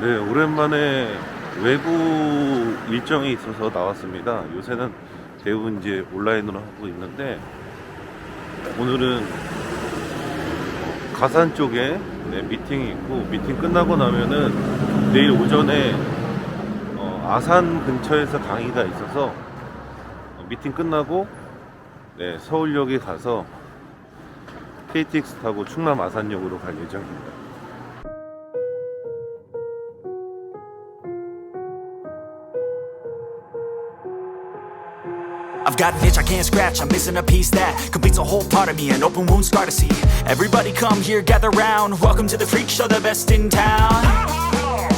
네, 오랜만에 외부 일정이 있어서 나왔습니다. 요새는 대부분 이제 온라인으로 하고 있는데 오늘은 가산 쪽에 네, 미팅이 있고 미팅 끝나고 나면은 내일 오전에 어, 아산 근처에서 강의가 있어서 어, 미팅 끝나고 네, 서울역에 가서 KTX 타고 충남 아산역으로 갈 예정입니다. I've got an itch I can't scratch, I'm missing a piece that completes a whole part of me, an open wound scar to see. Everybody come here, gather round, welcome to the freak show, the best in town.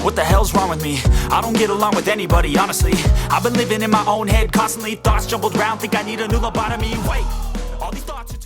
What the hell's wrong with me? I don't get along with anybody, honestly. I've been living in my own head constantly, thoughts jumbled round, think I need a new lobotomy. Wait, all these thoughts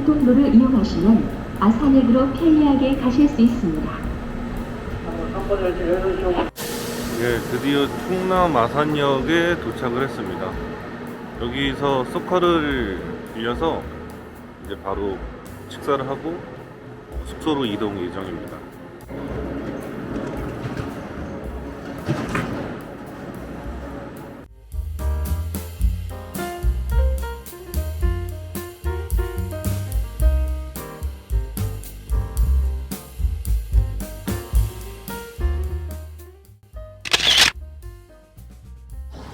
교통로를 이용하시면 아산역으로 편리하게 가실 수 있습니다. 예, 드디어 충남 아산역에 도착을 했습니다. 여기서 소카를 빌려서 이제 바로 식사를 하고 숙소로 이동 예정입니다.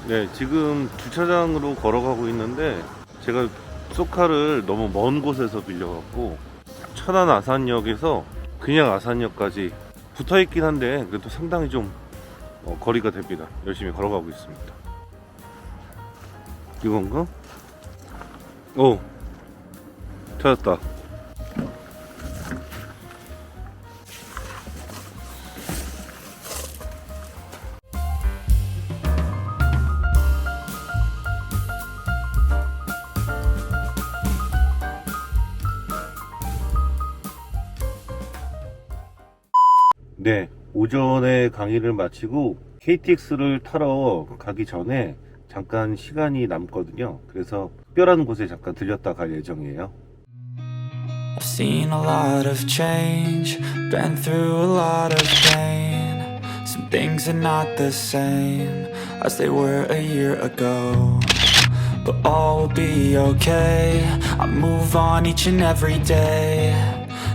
네, 지금 주차장으로 걸어가고 있는데 제가 소카를 너무 먼 곳에서 빌려갖고 천안 아산역에서 그냥 아산역까지 붙어 있긴 한데 그래도 상당히 좀 어, 거리가 됩니다. 열심히 걸어가고 있습니다. 이건가? 오, 찾았다. 네, 오전에 강의를 마치고 KTX를 타러 가기 전에 잠깐 시간이 남거든요. 그래서 특별한 곳에 잠깐 들렸다 갈 예정이에요. I've seen a lot of change, been through a lot of pain. Some things are not the same as they were a year ago. But all will be okay. I move on each and every day.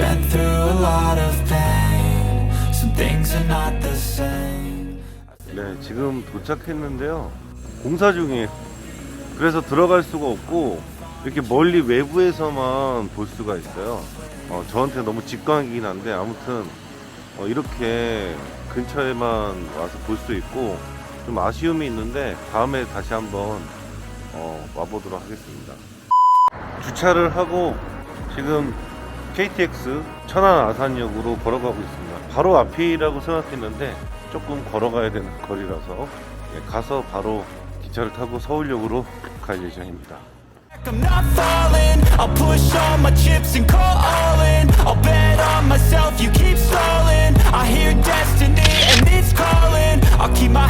been through a lot of pain. Some things are not the same. 네, 지금 도착했는데요. 공사 중이에요. 그래서 들어갈 수가 없고 이렇게 멀리 외부에서만 볼 수가 있어요. 어, 저한테 너무 직관이긴 한데 아무튼 어, 이렇게 근처에만 와서 볼 수 있고 좀 아쉬움이 있는데 다음에 다시 한번 어, 와보도록 하겠습니다. 주차를 하고 지금 KTX 천안 아산역으로 걸어가고 있습니다. 바로 앞이라고 생각했는데 조금 걸어가야 되는 거리라서 예, 가서 바로 기차를 타고 서울역으로 갈 예정입니다. I hear destiny and it's calling. I'll keep my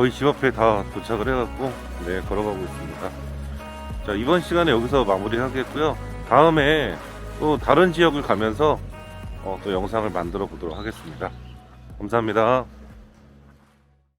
거의 집 앞에 다 도착을 해갖고 네 걸어가고 있습니다. 자 이번 시간에 여기서 마무리하겠고요. 다음에 또 다른 지역을 가면서 어, 또 영상을 만들어 보도록 하겠습니다. 감사합니다.